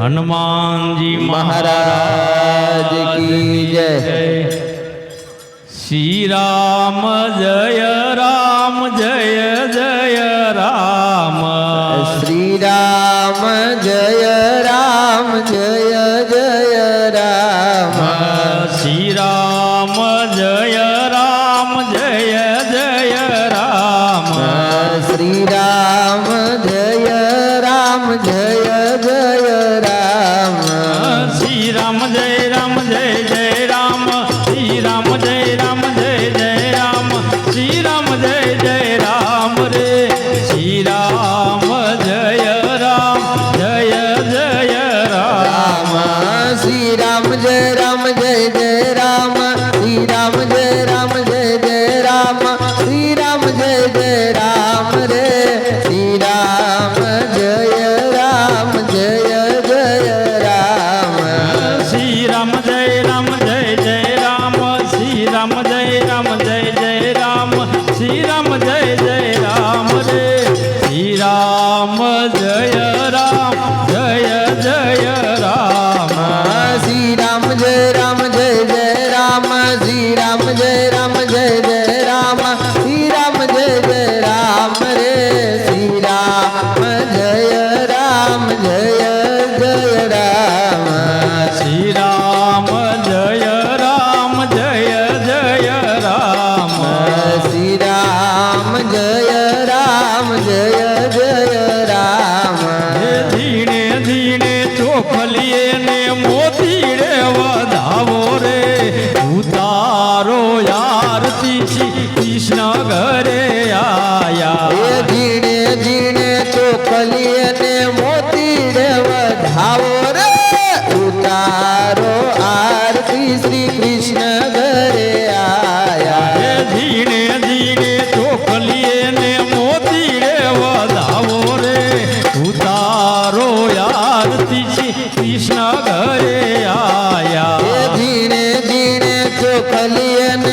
હનુમાનજી મહારાજ કી જય શ્રી રામ જય રામ જય જય રામ શ્રી રામ જય રામ જય શ્રી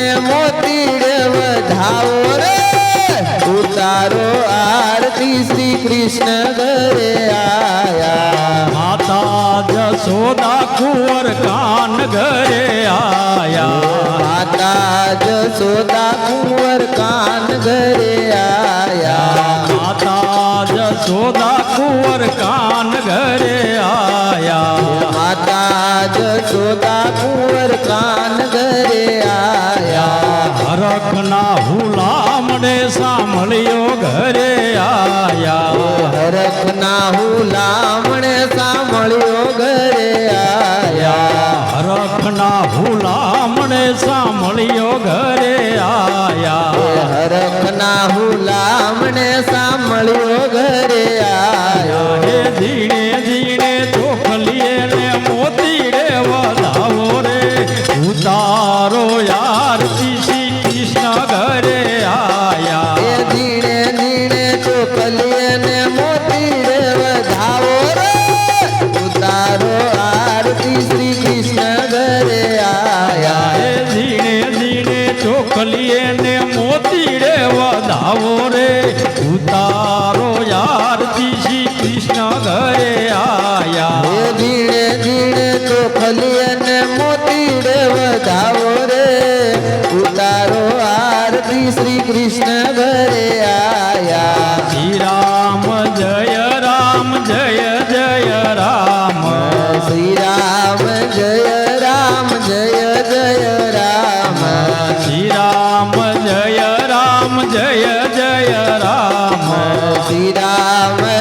ચોખલીએ ને મોતી રે વધાવો રે ઉતારો આરતી શ્રી કૃષ્ણ ઘરે આયા માતા જશોદા કુંવર કાન ઘરે આયા માતા જશોદા કુંવર કાન ઘરે આયા માતા જશોદા કુંવર કાન ઘરે આયા માતા જશોદા કુંવર કાન ઘરે આયા હરખના હુલામણે સાંભળ્યો ઘરે આયા. હરખના હુલામણે સાંભળ્યો ઘરે આયા. હરખના હુલામણે સાંભળ્યો ઘરે આયા. હરખના હુલામણે સાંભળ્યો ઘરે આયા. હે ધીણે ચોખલીએ મોતી મોતીડે વધાવો રે. ઉતારો આરતી શ્રી કૃષ્ણ ઘરે આયા. ધીરે ધીરે તો ખલી ને મોતી રે વધાવો રે. ઉતારો આરતી શ્રી કૃષ્ણ ઘરે આયા. શ્રી રામ જય રામ જય જય રામ. શ્રી રામ જય જય જય રામ. શ્રી રામ.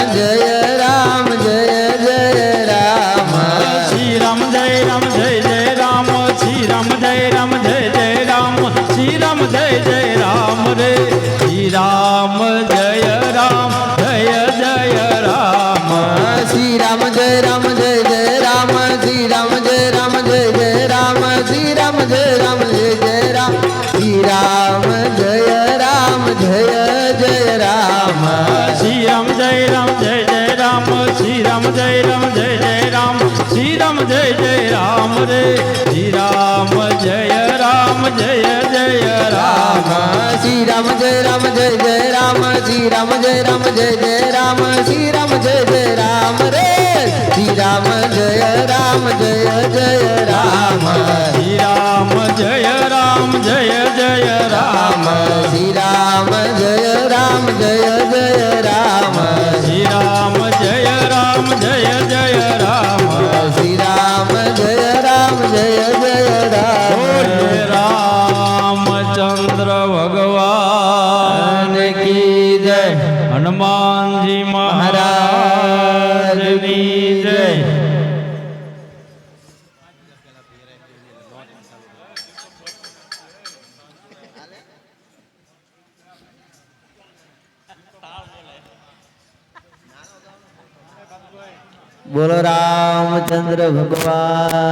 શ્રી રામ જય રામ, જય જય રામ શ્રી રામ જય જય રામ રે. શ્રી રામ જય રામ, જય જય રામ. શ્રી રામ જય રામ, જય જય રામ શ્રી રામ જય રામ, જય જય રામ શ્રી રામ જય જય રામ રે. શ્રી રામ જય રામ, જય જય રામ. હનુમાનજી મહારાજ કી જય. બોલો રામચંદ્ર ભગવાન.